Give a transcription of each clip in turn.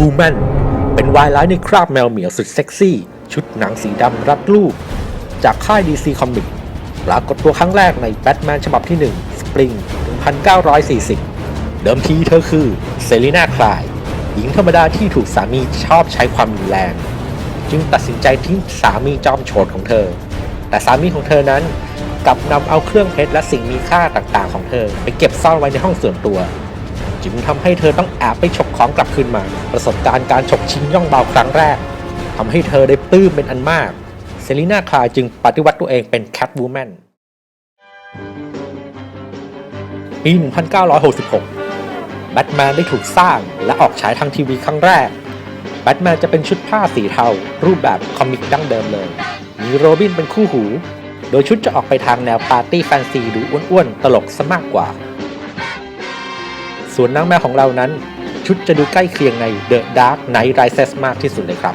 Catwoman เป็นวายร้ายในคราบแมวเหมียวสุดเซ็กซี่ ชุดหนังสีดำรัดรูปจากค่าย DC Comics ปรากฏตัวครั้งแรกในแบทแมนฉบับที่1 Spring 1940 เดิมทีเธอคือเซรีนาคลาย หญิงธรรมดาที่ถูกสามีชอบใช้ความรุนแรง จึงตัดสินใจทิ้งสามีจอมโฉดของเธอ แต่สามีของเธอนั้นกลับนำเอาเครื่องเพชรและสิ่งมีค่าต่างๆของเธอ ไปเก็บซ่อนไว้ในห้องส่วนตัว จึงทำให้เธอต้องแอบไปฉกของกลับคืนมา ประสบการณ์การฉกชิงย่องเบาครั้งแรกทำให้เธอได้ปลื้มเป็นอันมาก เซรีนาคลายจึงปฏิวัติตัวเองเป็นแคทวูแมนปี 1966 แบทแมนได้ถูกสร้างและออกฉายทางทีวีครั้งแรก แบทแมนจะเป็นชุดผ้าสีเทา รูปแบบคอมิกดั้งเดิมเลย มีโรบินเป็นคู่หู โดยชุดจะออกไปทางแนวปาร์ตี้แฟนซีดูอ้วนๆ ตลกซะมากกว่า ส่วนนางแมวของเรานั้น ชุดจะดูใกล้เคียงใน The Dark Knight Rises มากที่สุดเลยครับ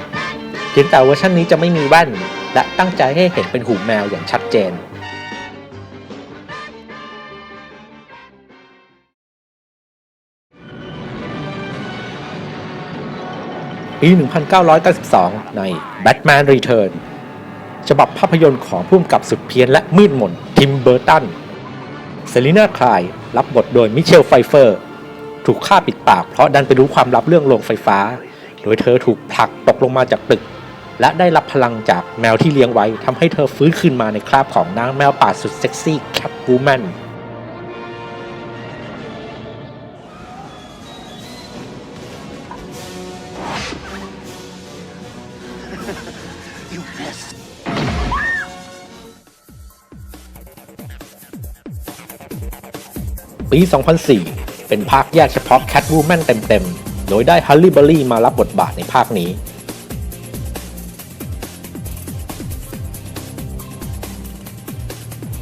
เพียงแต่เวอร์ชันนี้จะไม่มีแว่น และตั้งใจให้เห็นเป็นหูแมวอย่างชัดเจนปี 1992 ใน Batman Return ฉบับภาพยนตร์ของผู้กำกับสุดเพี้ยนและมืดมน ทิมเบอร์ตัน เซรีนาคลาย รับบทโดยมิเชลไฟเฟอร์ ถูกฆ่าปิดปากเพราะดันไปรู้ความลับเรื่องโรงไฟฟ้า โดยเธอถูกผลักตกลงมาจากตึก และได้รับพลังจากแมวที่เลี้ยงไว้ทำให้เธอฟื้นคืนมาในคราบของนางแมวป่าสุดเซ็กซี่แคทวูแมนปี 2004 เป็นภาคแยกเฉพาะ Catwoman เต็มๆ โดยได้ฮัลลี่เบอรี่มารับบทบาทในภาคนี้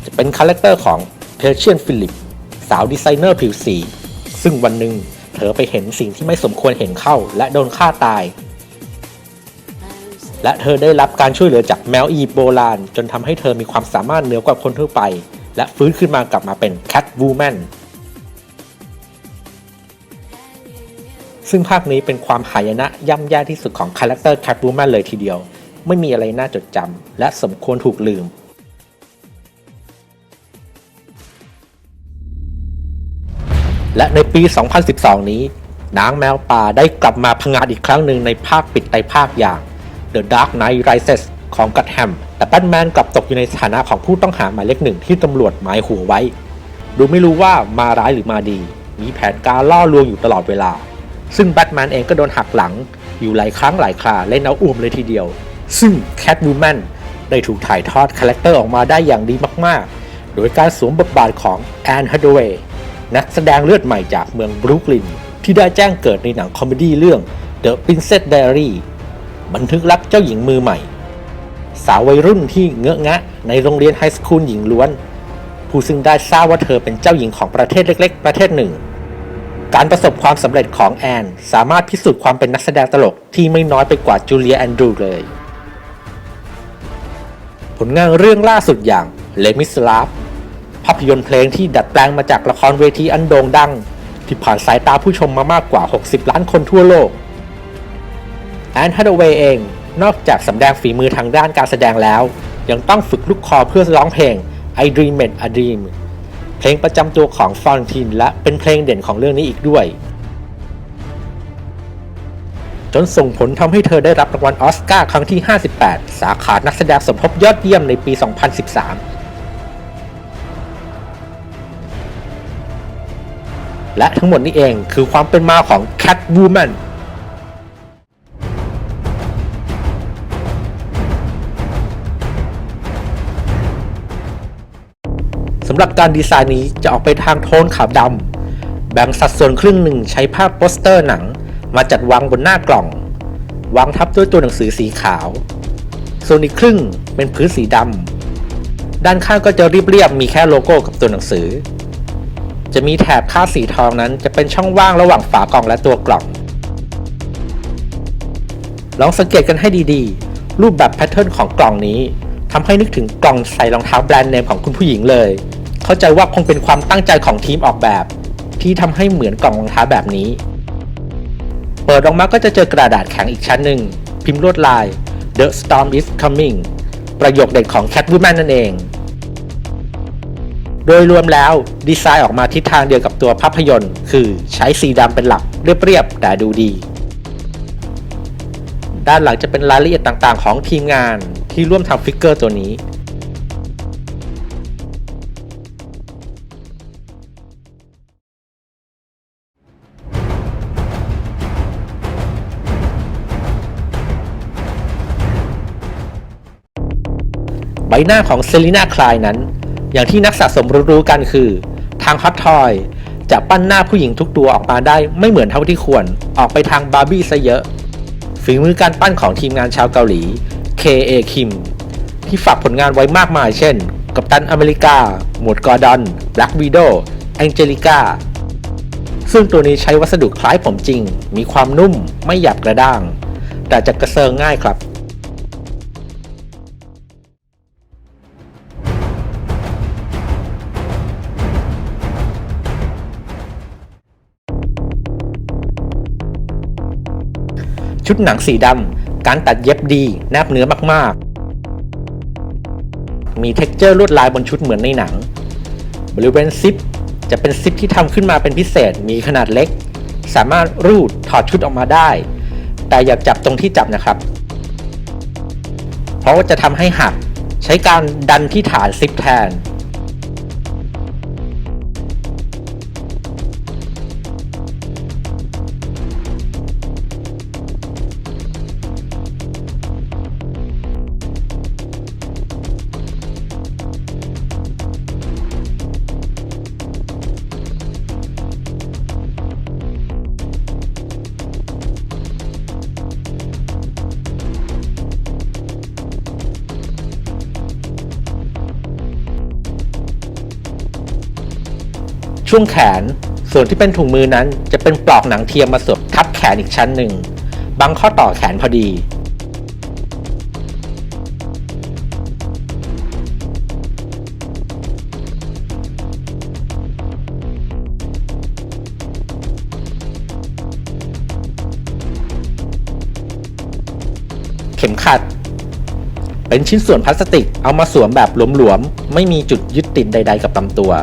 จะเป็นคาแรคเตอร์ของเพเชียนฟิลิป สาวดีไซเนอร์ผิวสี ซึ่งวันหนึ่งเธอไปเห็นสิ่งที่ไม่สมควรเห็นเข้าและโดนฆ่าตาย และเธอได้รับการช่วยเหลือจากแมวอีโบราณ จนทำให้เธอมีความสามารถเหนือกว่าคนทั่วไป และฟื้นขึ้นมากลับมาเป็นแคทวูแมน ซึ่งภาคนี้เป็นความหายนะย่ำแย่ที่สุดของคาแรคเตอร์แคทวูแมนเลยทีเดียว ไม่มีอะไรน่าจดจำและสมควรถูกลืม และในปี 2012 นี้ นางแมวป่าได้กลับมาพงาดอีกครั้งหนึ่งในภาคปิดไตภาคอย่าง The Dark Knight Rises ของกัตแฮม แต่แบทแมนกลับตกอยู่ในสถานะของผู้ต้องหาหมายเลขหนึ่งที่ตำรวจหมายหัวไว้ ดูไม่รู้ว่ามาร้ายหรือมาดี มีแผนการล่อลวงอยู่ตลอดเวลา ซึ่งแบทแมนเองก็โดนหักหลังอยู่หลายครั้งหลายคราเล่นเอาอุ่มเลยทีเดียว ซึ่งแคทวูแมนได้ถูกถ่ายทอดคาแรคเตอร์ออกมาได้อย่างดีมากๆ โดยการสวมบทบาทของแอนฮัตเวย์นักแสดงเลือดใหม่จากเมืองบรุกลิน ที่ได้แจ้งเกิดในหนังคอมเมดี้เรื่อง The Princess Diary บันทึกรักเจ้าหญิงมือใหม่ สาววัยรุ่นที่เงอะงะในโรงเรียนไฮสคูลหญิงล้วน ผู้ซึ่งได้ทราบว่าเธอเป็นเจ้าหญิงของประเทศเล็ก ๆ ประเทศหนึ่ง การประสบความสำเร็จของแอน สามารถพิสูจน์ความเป็นนักแสดงตลกที่ไม่น้อยไปกว่าจูเลียแอนดรูเลย ผลงานเรื่องล่าสุดอย่างเลมิสลาฟภาพยนตร์เพลงที่ดัดแปลงมาจากละครเวทีอันโด่งดัง ที่ผ่านสายตาผู้ชมมามากกว่า 60 ล้านคนทั่วโลก แอนฮัตเวย์เอง นอกจากสำแดงฝีมือทางด้านการแสดงแล้ว ยังต้องฝึกลูกคอเพื่อร้องเพลง I Dream It a Dream เพลงประจำตัวของฟอนตินและเป็นเพลงเด่นของเรื่องนี้อีกด้วย จนส่งผลทำให้เธอได้รับรางวัลออสการ์ครั้งที่ 58 สาขานักแสดงสมทบยอดเยี่ยมในปี 2013และทั้งหมดนี้เองคือความเป็นมาของ Catwoman ำหรับการดีไซน์นี้จะออกไปทางโทนขาวดำแบ่งสัดส่วนครึ่งหนึ่งใช้ภาพโปสเตอร์หนังมาจัดวางบนหน้ากล่อง วางทับด้วยตัวหนังสือสีขาว ส่วนอีกครึ่งเป็นพื้นสีดำด้านข้างก็จะเรียบๆมีแค่โลโก้กับตัวหนังสือ จะมีแถบคาดสีทองนั้นจะเป็นช่องว่างระหว่างฝากล่องและตัวกล่อง ลองสังเกตกันให้ดีๆ รูปแบบแพทเทิร์นของกล่องนี้ทำให้นึกถึงกล่องใส่รองเท้าแบรนด์เนมของคุณผู้หญิงเลย เข้าใจว่าคงเป็นความตั้งใจของทีมออกแบบ ที่ทำให้เหมือนกล่องรองเท้าแบบนี้ เปิดออกมาก็จะเจอกระดาษแข็งอีกชั้นหนึ่ง พิมพ์ลวดลาย The Storm is Coming ประโยคเด็ดของ Catwoman นั่นเอง โดยรวมแล้วดีไซน์ออกมาทิศทางเดียวกับตัวภาพยนตร์ คือใช้สีดำเป็นหลักเรียบๆแต่ดูดี ด้านหลังจะเป็นรายละเอียดต่างๆ ของทีมงานที่ร่วมทำฟิกเกอร์ตัวนี้ บหน้าของเซรีนาคลายนั้น อย่างที่นักสะสมรู้ๆกันคือ ทางฮอตทอยจะปั้นหน้าผู้หญิงทุกตัวออกมาได้ไม่เหมือนเท่าที่ควรออกไปทางบาร์บี้ซะเยอะ ฝีมือการปั้นของทีมงานชาวเกาหลี K.A. Kim ที่ฝากผลงานไว้มากมายเช่น กัปตันอเมริกา หมวดกอร์ดอนแบล็กวีโดแองเจลิก้าซึ่งตัวนี้ใช้วัสดุคล้ายผมจริง มีความนุ่มไม่หยาบกระด้าง แต่จะกระเซิงง่ายครับ ชุดหนังสีดำ การตัดเย็บดีแนบเนื้อมากๆ มีเท็กเจอร์ลวดลายบนชุดเหมือนในหนัง บริเวณซิปจะเป็นซิปที่ทำขึ้นมาเป็นพิเศษ มีขนาดเล็ก สามารถรูดถอดชุดออกมาได้ แต่อย่าจับตรงที่จับนะครับ เพราะว่าจะทำให้หัก ใช้การดันที่ฐานซิปแทน ช่วงแขน ส่วนที่เป็นถุงมือนั้นจะเป็นปลอกหนังเทียมมาสวมทับแขนอีกชั้นหนึ่งบังข้อต่อแขนพอดี เข็มขัด เป็นชิ้นส่วนพลาสติกเอามาสวมแบบหลวมๆ ไม่มีจุดยึดติดใด ๆ กับลำตัว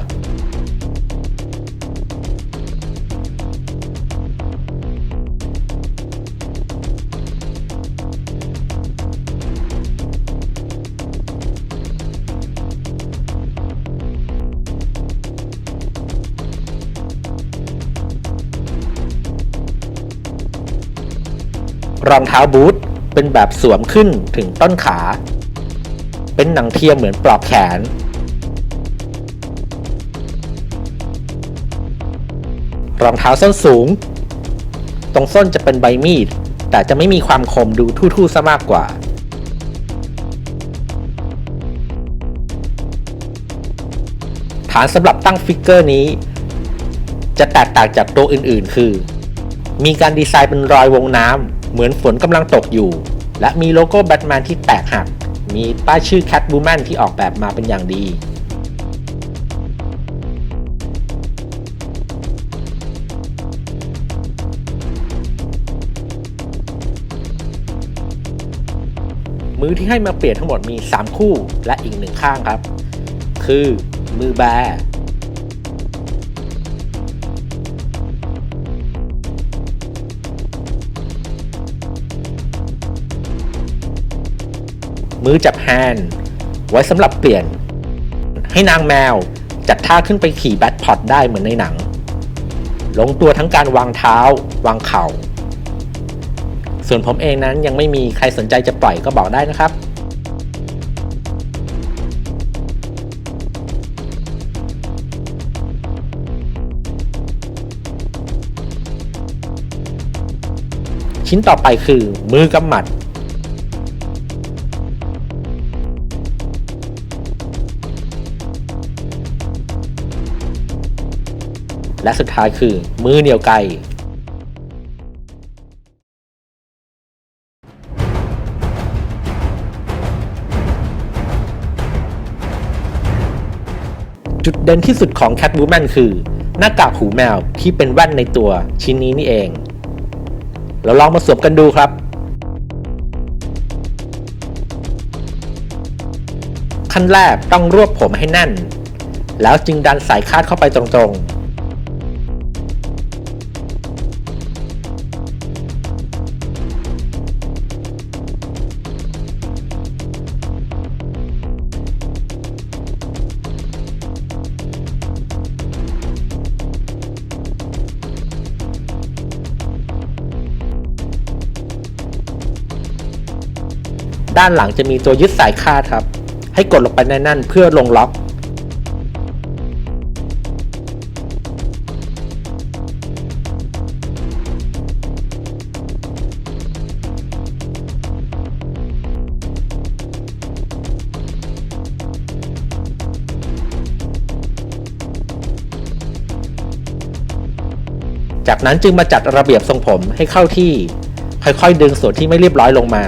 รองเท้าบูทเป็นแบบสวมขึ้นถึงต้นขา เป็นหนังเทียมเหมือนปลอกแขน รองเท้าส้นสูง ตรงส้นจะเป็นใบมีด แต่จะไม่มีความคมดูทู่ๆซะมากกว่า ฐานสำหรับตั้งฟิกเกอร์นี้ จะแตกต่างจากตัวอื่นๆ คือ มีการดีไซน์เป็นรอยวงน้ำ เหมือนฝนกำลังตกอยู่ และมีโลโก้แบทแมนที่แตกหัก มีป้ายชื่อ Catwoman ที่ออกแบบมาเป็นอย่างดีมือที่ให้มาเปลี่ยนทั้งหมดมี 3 คู่และอีกหนึ่งข้างครับ คือมือแบ มือจับแฮนด์ไว้สำหรับเปลี่ยน ให้นางแมวจัดท่าขึ้นไปขี่แบทพอตได้เหมือนในหนัง ลงตัวทั้งการวางเท้า วางเข่า ส่วนผมเองนั้นยังไม่มีใครสนใจจะปล่อยก็บอกได้นะครับชิ้นต่อไปคือมือกำหมัด และสุดท้ายคือ มือเหนียวไกจุดเด่นที่สุดของ Catwoman คือ หน้ากากหูแมวที่เป็นแว่นในตัวชิ้นนี้นี่เอง เราลองมาสวมกันดูครับ ขั้นแรกต้องรวบผมให้แน่น แล้วจึงดันสายคาดเข้าไปตรงๆ ด้านหลังจะมีตัวยึดสายคาดครับ ให้กดลงไปแน่นเพื่อลงล็อกจากนั้นจึงมาจัดระเบียบทรงผมให้เข้าที่ ค่อยๆ ดึงส่วนที่ไม่เรียบร้อยลงมา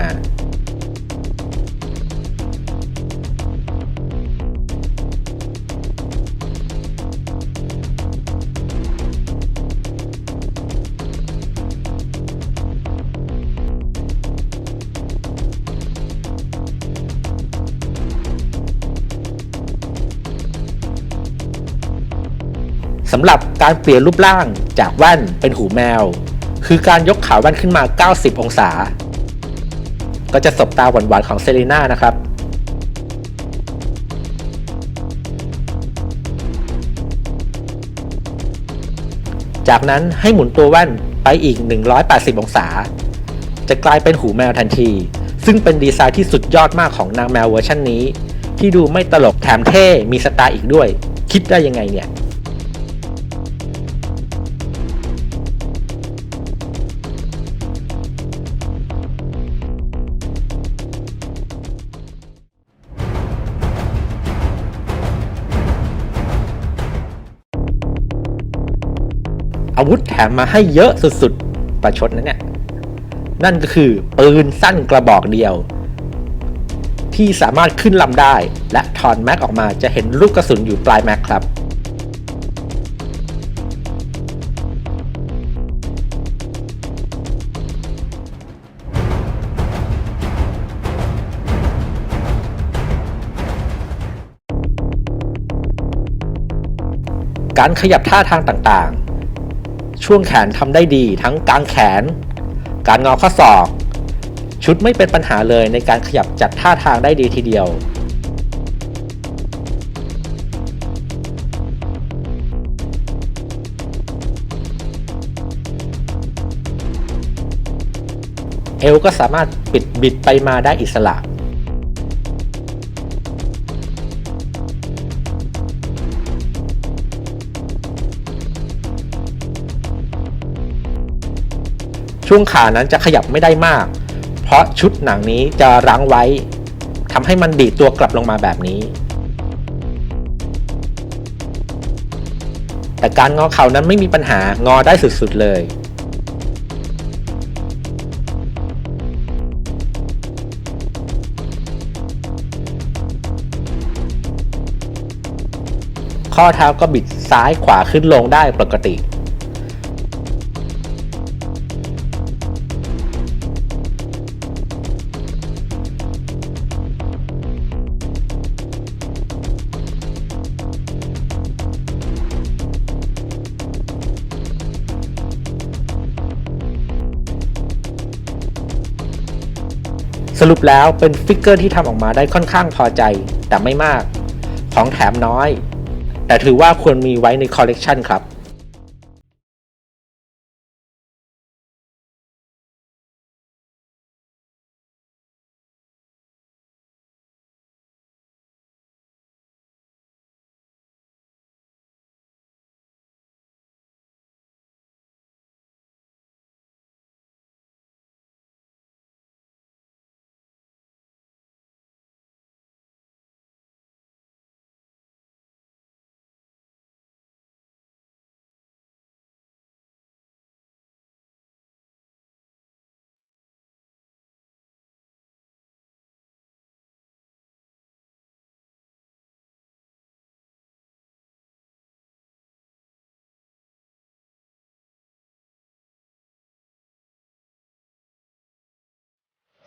สำหรับการเปลี่ยนรูปร่างจากแว่นเป็นหูแมว คือการยกขาแว่นขึ้นมา 90 องศา ก็จะสบตาหวานๆของเซรีน่านะครับ จากนั้นให้หมุนตัวแว่นไปอีก 180 องศา จะกลายเป็นหูแมวทันที ซึ่งเป็นดีไซน์ที่สุดยอดมากของนางแมวเวอร์ชันนี้ ที่ดูไม่ตลกแถมเท่ มีสไตล์อีกด้วย คิดได้ยังไงเนี่ย มมาให้เยอะสุดๆ ประชดนะเนี่ย นั่นก็คือปืนสั้นกระบอกเดียว ที่สามารถขึ้นลำได้ และถอนแม็กออกมาจะเห็นลูกกระสุนอยู่ปลายแม็กครับการขยับท่าทางต่างๆ ช่วงแขนทำได้ดีทั้งกลางแขน การงอข้อศอก ชุดไม่เป็นปัญหาเลยในการขยับจัดท่าทางได้ดีทีเดียวเอวก็สามารถปิดบิดไปมาได้อิสระ ช่วงขานั้นจะขยับไม่ได้มาก เพราะชุดหนังนี้จะรั้งไว้ทำให้มันดีดตัวกลับลงมาแบบนี้ แต่การงอเข่านั้นไม่มีปัญหางอได้สุดๆเลยข้อเท้าก็บิดซ้ายขวาขึ้นลงได้ปกติ สรุปแล้วเป็นฟิกเกอร์ที่ทำออกมาได้ค่อนข้างพอใจ แต่ไม่มาก ของแถมน้อย แต่ถือว่าควรมีไว้ในคอลเลกชันครับ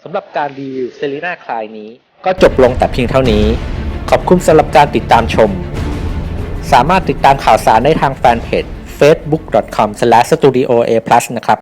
สำหรับการรีวิวเซรีนาคลายนี้ ก็จบลงแต่เพียงเท่านี้ ขอบคุณสำหรับการติดตามชม สามารถติดตามข่าวสารได้ทางแฟนเพจ facebook.com/studioa+ นะครับ